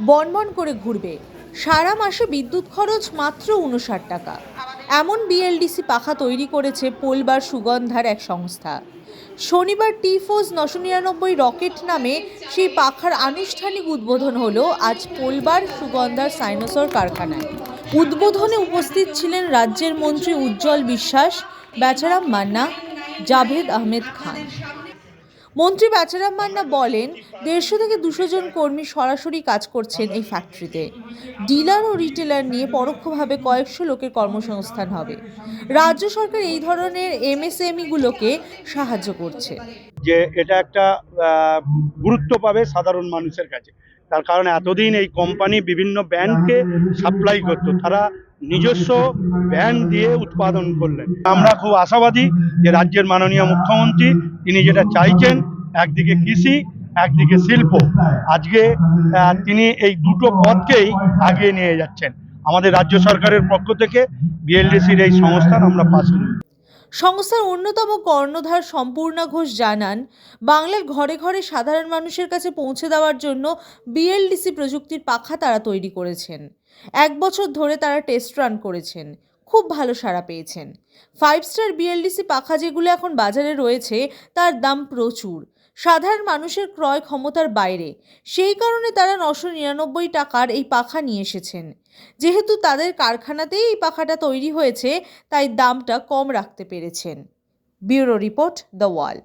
বনবন করে ঘুরবে। সারা মাসে বিদ্যুৎ খরচ মাত্র উনষাট টাকা। এমন বিএলডিসি পাখা তৈরি করেছে পোলবার সুগন্ধার এক সংস্থা। শনিবার টিফোজ নশো নিরানব্বই রকেট নামে সেই পাখার আনুষ্ঠানিক উদ্বোধন হলো আজ পোলবার সুগন্ধার সাইনোসর কারখানায়। উদ্বোধনে উপস্থিত ছিলেন রাজ্যের মন্ত্রী উজ্জ্বল বিশ্বাস, বেচারাম মান্না, জাভেদ আহমেদ খান। মন্ত্রী বাচারাম মান্না বলেন, দেড়শো থেকে দুশো জন কর্মী সরাসরি কাজ করছেন এই ফ্যাক্টরিতে ডিলার ও রিটেলার নিয়ে পরোক্ষভাবে কয়েকশো লোকের কর্মসংস্থান হবে। রাজ্য সরকার এই ধরনের এমএসএমইগুলোকে সাহায্য করছে। যে এটা একটা গুরুত্ব পাবে সাধারণ মানুষের কাছে। তার কারণ এতদিন এই কোম্পানি বিভিন্ন ব্যান্ডকে সাপ্লাই করতো। তারা নিজস্ব ব্যান্ড দিয়ে উৎপাদন করলেন। আমরা খুব আশাবাদী যে রাজ্যের মাননীয় মুখ্যমন্ত্রী, তিনি যেটা চাইছেন, একদিকে কৃষি, একদিকে শিল্প। আজকে তিনি এই দুটো পথকেই আগিয়ে নিয়ে যাচ্ছেন। আমাদের রাজ্য সরকারের পক্ষ থেকে বিএলডিসির এই সংস্থার আমরা পাশে। সংস্থার অন্যতম কর্ণধার সম্পূর্ণা ঘোষ জানান, বাংলার ঘরে ঘরে সাধারণ মানুষের কাছে পৌঁছে দেওয়ার জন্য বিএলডিসি প্রযুক্তির পাখা তারা তৈরি করেছেন। এক বছর ধরে তারা টেস্ট রান করেছেন। খুব ভালো সাড়া পেয়েছেন। ফাইভ স্টার বিএলডিসি পাখা যেগুলো এখন বাজারে রয়েছে, তার দাম প্রচুর। সাধারণ মানুষের ক্রয় ক্ষমতার বাইরে। সেই কারণে তারা নশো নিরানব্বই টাকার এই পাখা নিয়ে এসেছেন। যেহেতু তাদের কারখানাতেই এই পাখাটা তৈরি হয়েছে, তাই দামটা কম রাখতে পেরেছেন। Bureau report the Wall.